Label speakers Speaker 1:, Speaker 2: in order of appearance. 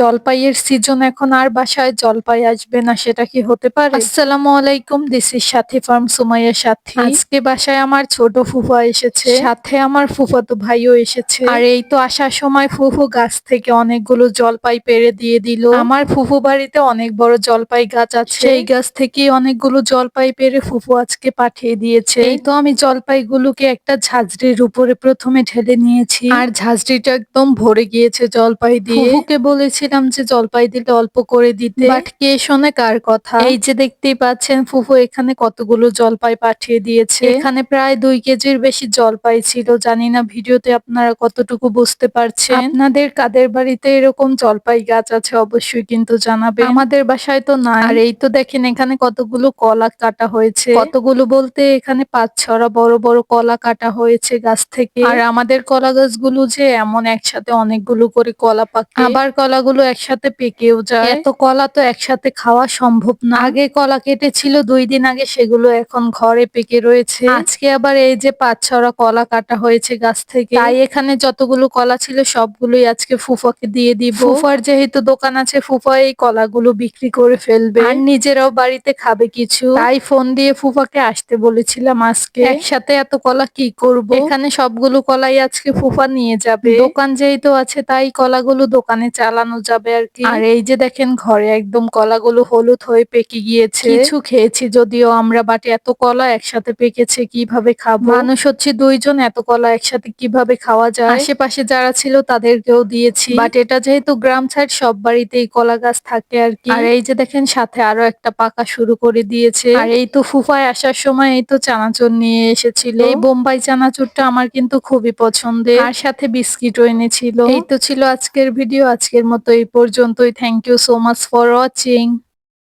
Speaker 1: জলপাইয়ের সিজন এখন আর বাসায় জলপাই আসবে না সেটা কি হতে পারে? আসসালামু আলাইকুম this is Sathi farm Sumaiya Sathi. আজকে বাসায় আমার ছোট ফুফা এসেছে। সাথে আমার ফুফাতো ভাইও এসেছে। আর এই তো আসার সময় ফুফু গাছ থেকে অনেকগুলো জলপাই পেরে দিয়ে দিল। আমার ফুফু বাড়িতে অনেক বড় জলপাই গাছ আছে। সেই গাছ থেকে অনেকগুলো জলপাই পেরে ফুফু আজকে পাঠিয়ে দিয়েছে। এই তো আমি জলপাইগুলোকে একটা ঝাঁঝরির উপরে প্রথমে ঢেলে নিয়েছি। আর ঝাঁঝরিটা একদম ভরে গিয়েছে জলপাই দিয়ে। ফুফুকে বলেছিলাম যে জলপাই দিলে অল্প করে দিতে। বাট কে শোনে কার কথা? এই যে দেখতেই পাচ্ছেন ফুফু এখানে কতগুলো জলপাই পাঠিয়ে দিয়েছে। এখানে প্রায় দুই কেজির বেশি জলপাই ছিল জানি না ভিডিওতে আপনারা কতটুকু বুঝতে পারছেন। আপনাদের কাদের বাড়িতে এরকম জলপাই গাছ আছে অবশ্যই কিন্তু জানাবে আমাদের বাসায় তো না আর এই তো দেখেন এখানে কতগুলো কলা কাটা হয়েছে। কতগুলো বলতে এখানে পাঁচ ছড়া বড় বড় কলা কাটা হয়েছে গাছ থেকে। আর আমাদের কলা গাছগুলো যে এমন একসাথে অনেকগুলো করে কলা পাকে আবার কলাগুলো একসাথে পেকেও যায়। এত কলা তো একসাথে খাওয়া সম্ভব না। আগে কলা কেটেছিল দুই দিন আগে সেগুলো এখন ঘরে পেকে রয়েছে। আজকে আবার এই যে পাঁচ ছড়া কলা কাটা হয়েছে গাছ থেকে। তাই এখানে যতগুলো কলা ছিল সবগুলোই আজকে ফুফাকে দিয়ে দিব। ফুফার যেহেতু দোকান আছে ফুফা এই কলাগুলো বিক্রি করে ফেলবে। আর নিজেরাও বাড়িতে খাবে কিছু। তাই ফোন দিয়ে ফুফাকে আসতে বলেছিলাম আজকে। একসাথে এত কলা কি করব? এখানে সবগুলো কলাই আজকে ফুফা নিয়ে যাবে। দোকান যেহেতু আছে তাই কলাগুলো দোকানে চালানো যাবে আর কি আর এই যে দেখেন ঘরে একদম কলাগুলো হলুদ হয়ে পেকে গিয়েছে। কিছু খেয়েছি যদিও আমরা বাটে এত কলা একসাথে পেকেছে কীভাবে খাব? মানুষ হচ্ছে দুইজন এত কলা একসাথে কীভাবে খাওয়া যায়? আশেপাশে যারা ছিল তাদেরকেও দিয়েছি। বাট এটা যেহেতু গ্রাম সাইড সব বাড়িতেই কলা গাছ থাকে আর কি আর এই যে দেখেন সাথে আরও একটা পাকা শুরু করে দিয়েছে। আর এই তো ফুফায় আসার সময় এই তো চানাচুর নিয়ে এসেছিল। এই বোম্বাই চানাচুরটা আমার কিন্তু খুবই পছন্দের। আর সাথে বিস্কিটও এনেছিল। এই তো ছিল আজকের ভিডিও আজকের মতো এই পর্যন্তই। Thank you so much for watching